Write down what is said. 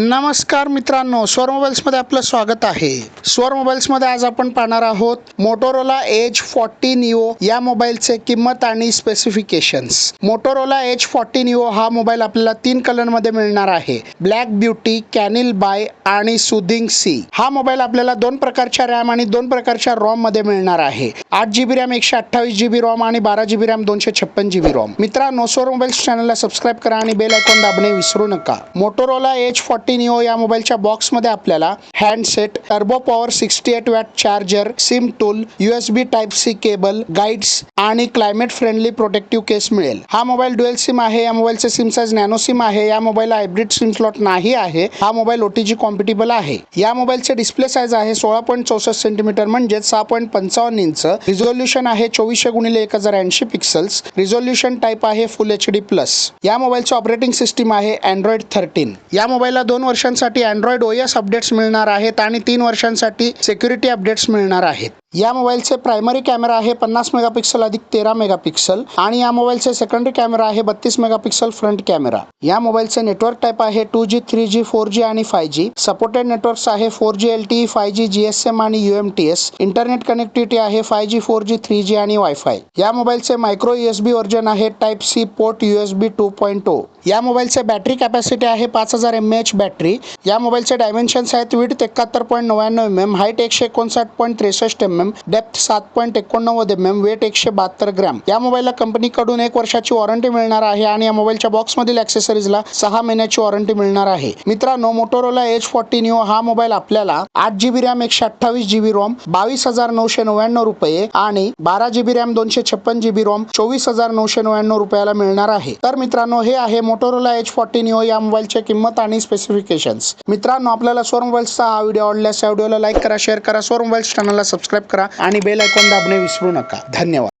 नमस्कार मित्रांनो स्वर मोबाईल्समध्ये आपलं स्वागत आहे. स्वर मोबाईल्समध्ये आज आपण पाहणार आहोत मोटोरोला एज फॉर्टी निओ या मोबाईलचे किंमत आणि specifications Motorola Edge forty Neo हा मोबाईल आपल्याला तीन कलरमध्ये मिळणार आहे. ब्लॅक ब्युटी कॅनिल बाय आणि सुदिंग सी हा मोबाईल आपल्याला दोन प्रकारच्या रॅम आणि दोन प्रकारच्या रॉममध्ये मिळणार आहे. आठ जीबी रॅम एकशे अठ्ठावीस जीबी रॉम आणि बारा जीबी रॅम दोनशे छप्पन जीबी रॉम मित्रांनो स्वर मोबाईल्स चॅनलला सबस्क्राईब करा आणि बेल आयकॉन दाबणे विसरू नका. मोटोरोला एज फॉर्टी निओ या मोबाईलच्या बॉक्समध्ये आपल्याला handset turbo power sixty eight watt charger SIM tool USB type C cable guides आणि क्लायमेट फ्रेंडली प्रोटेक्टिव्ह केस मिळेल. हा मोबाईल डुएल सिम आहे या मोबाईलचे सिम साईज नॅनो सिम आहे या मोबाईलला हायब्रिड सिम स्लॉट नाही आहे हा मोबाईल ओटीजी कॉम्पिटेबल आहे. या मोबाईलचे डिस्प्ले साईज आहे सोळा पॉईंट चौसष्ट सेंटीमीटर म्हणजे सहा पॉईंट पंचावन्न इंच रिझोल्युशन आहे चोवीसशे गुणिले एक हजार ऐंशी पिक्सल्स रिझोल्युशन टाईप आहे फुल एच डी प्लस या मोबाईलचं ऑपरेटिंग सिस्टीम आहे अँड्रॉइड थर्टीन या मोबाईलला दोन दोन वर्षांसाठी अँड्रॉइड ओएस अपडेट्स मिळणार आहेत आणि तीन वर्षांसाठी सिक्युरिटी अपडेट्स मिळणार आहेत. या मोबाईलचे प्रायमरी कॅमेरा आहे पन्नास मेगापिक्सल अधिक तेरा मेगापिक्सल आणि या मोबाईलचे सेकंडरी कॅमेरा आहे बत्तीस मेगापिक्सल फ्रंट कॅमेरा. या मोबाईलचे नेटवर्क टाईप आहे two G three G four G आणि फाय जी. सपोर्टेड नेटवर्क्स आहे four G L T five G G S M आणि U M T S. Internet connectivity आहे five G four G three G आणि wifi या मोबाईलचे micro USB version आहे type C port USB two point O या मोबाईलचे battery capacity आहे पाच हजार एम एच बॅटरी या मोबाईलचे डायमेन्शन्स आहेत विड एकाहत्तर पॉईंट नव्याण्णव एम एम हाईट एकशे एकोणसाठ पॉईंट त्रेसष्ट एम एम डेप्थ सात पॉईंट एकोणनव्वद एम एम वेट एकशे बहात्तर ग्रॅम या मोबाईलला कंपनीकडून एक वर्षाची वॉरंटी मिळणार आहे आणि या मोबाईलच्या बॉक्समधील ॲक्सेसरीजला सहा महिन्याची वॉरंटी मिळणार आहे. मित्रांनो मोटोरोला एच फॉर्टी न्यू हा मोबाईल आपल्याला आठ जीबी रॅम एकशे अठ्ठावीस जीबी रोम बावीस हजार नऊशे नव्याण्णव रुपये आणि बारा जीबी रॅम दोनशे छप्पन जीबी रोम चोवीस हजार नऊशे नव्याण्णव रुपयाला मिळणार आहे. तर मित्रांनो हे आहे मोटोरोला एच फॉर्टी न्यू या मोबाईलच्या किंमत आणि स्पेसिफिकेशन्स मित्रांनो आपल्याला स्वर मोबाईल्सचा हा व्हिडिओ आवडल्यास या व्हिडिओला लाईक करा शेअर करा. स्वर मोबाईल्स चॅनलला सबस्क्राईब करा आणि बेल ऐकून दाबणे विसरू नका. धन्यवाद.